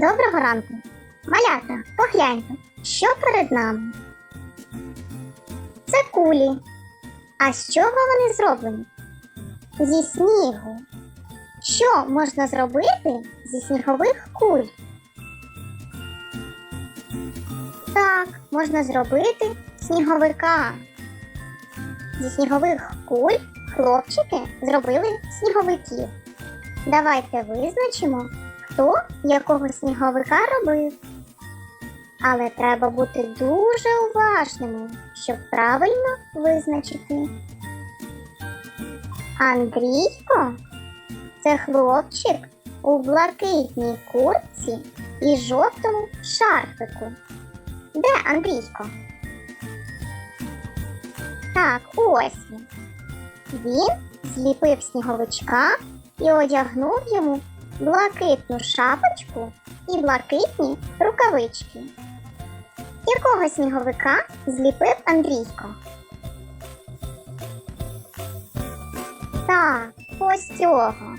Доброго ранку. Малята, погляньте, що перед нами. Це кулі. А з чого вони зроблені? Зі снігу. Що можна зробити зі снігових куль? Так, можна зробити сніговика. Зі снігових куль хлопчики зробили сніговиків. Давайте визначимо, хто якого сніговика робив. Але треба бути дуже уважними, щоб правильно визначити. Андрійко це хлопчик у блакитній куртці і жовтому шарфику. Де Андрійко? Так, ось він. Він зліпив сніговичка і одягнув йому блакитну шапочку і блакитні рукавички. Якого сніговика зліпив Андрійко? Так, ось цього.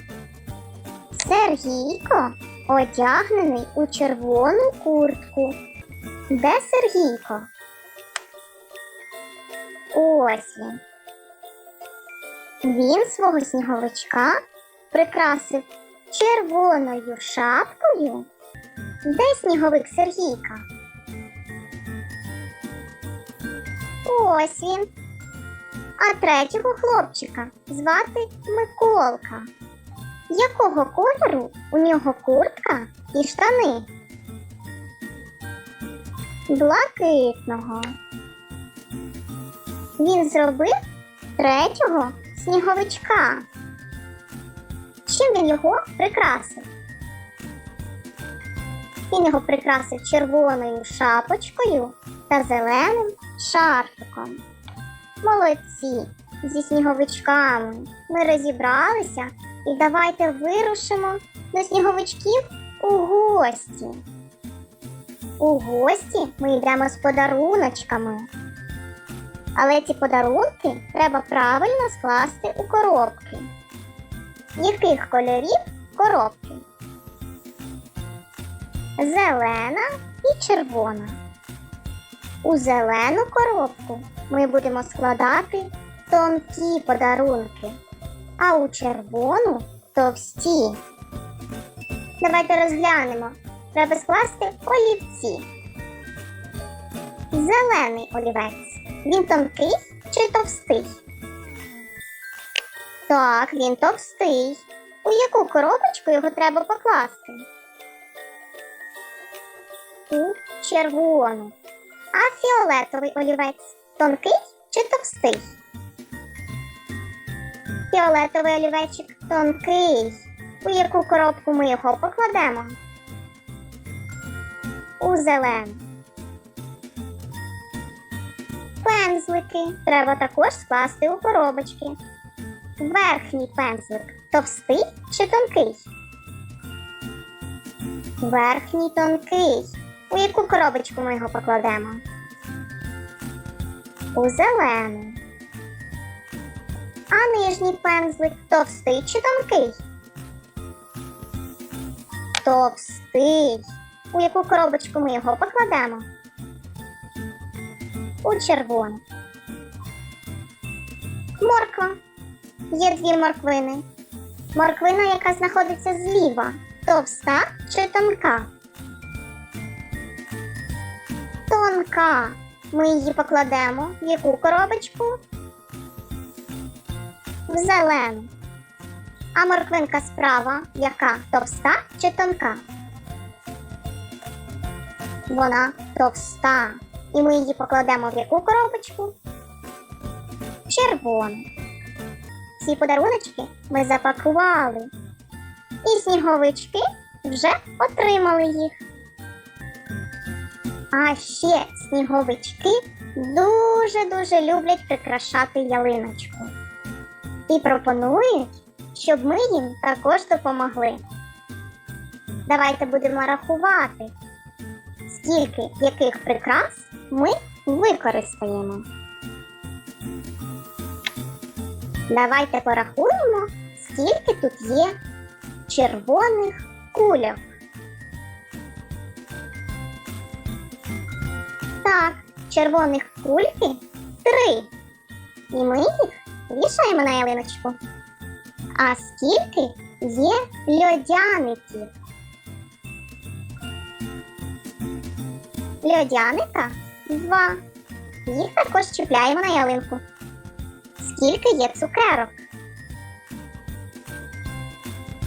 Сергійко одягнений у червону куртку. Де Сергійко? Ось він. Він свого сніговичка прикрасив червоною шапкою. Де сніговик Сергійка? Ось він. А третього хлопчика звати Миколка. Якого кольору у нього куртка і штани? Блакитного. Він зробив третього сніговичка. Чим він його прикрасив? Він його прикрасив червоною шапочкою та зеленим шарфиком. Молодці! Зі сніговичками ми розібралися і давайте вирушимо до сніговичків у гості. У гості ми йдемо з подаруночками. Але ці подарунки треба правильно скласти у коробки. Яких кольорів коробки? Зелена і червона. У зелену коробку ми будемо складати тонкі подарунки, а у червону товсті. Давайте розглянемо. Треба скласти олівці. Зелений олівець. Він тонкий чи товстий? Так, він товстий. У яку коробочку його треба покласти? У червону. А фіолетовий олівець тонкий чи товстий? Фіолетовий олівечик тонкий. У яку коробку ми його покладемо? У зелену. Пензлики треба також скласти у коробочки. Верхній пензлик товстий чи тонкий? Верхній тонкий. У яку коробочку ми його покладемо? У зелену. А нижній пензлик товстий чи тонкий? Товстий. У яку коробочку ми його покладемо? У червону. Морква. Є дві морквини. Морквина, яка знаходиться зліва, товста чи тонка? Тонка. Ми її покладемо в яку коробочку? В зелену. А морквинка справа яка товста чи тонка? Вона товста. І ми її покладемо в яку коробочку? В червону. Ці подаруночки ми запакували. І сніговички вже отримали їх. А ще сніговички дуже-дуже люблять прикрашати ялиночку. І пропонують, щоб ми їм також допомогли. Давайте будемо рахувати, скільки яких прикрас ми використаємо. Давайте порахуємо, скільки тут є червоних кульок. Так, червоних кульки три. І ми їх вішаємо на ялиночку. А скільки є льодяників? Льодяника два. Їх також чіпляємо на ялинку. Скільки є цукерок?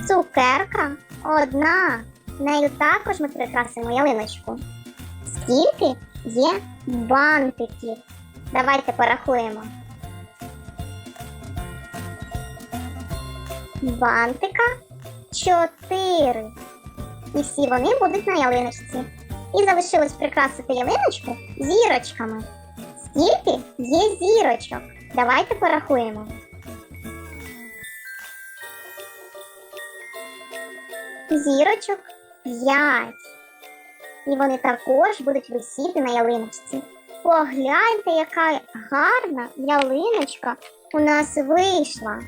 Цукерка одна. Нею також ми прикрасимо ялиночку. Скільки є бантиків? Давайте порахуємо. Бантика чотири. І всі вони будуть на ялиночці. І залишилось прикрасити ялиночку зірочками. Скільки є зірочок? Давайте порахуємо. Зірочок 5. І вони також будуть висіти на ялиночці. Погляньте, яка гарна ялиночка у нас вийшла.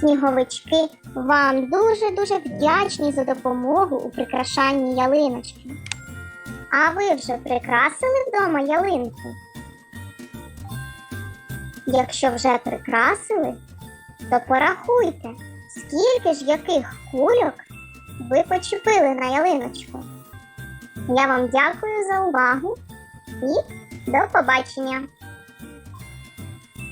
Сніговички вам дуже-дуже вдячні за допомогу у прикрашанні ялиночки. А ви вже прикрасили вдома ялинку? Якщо вже прикрасили, то порахуйте, скільки ж яких кульок ви почепили на ялиночку. Я вам дякую за увагу і до побачення!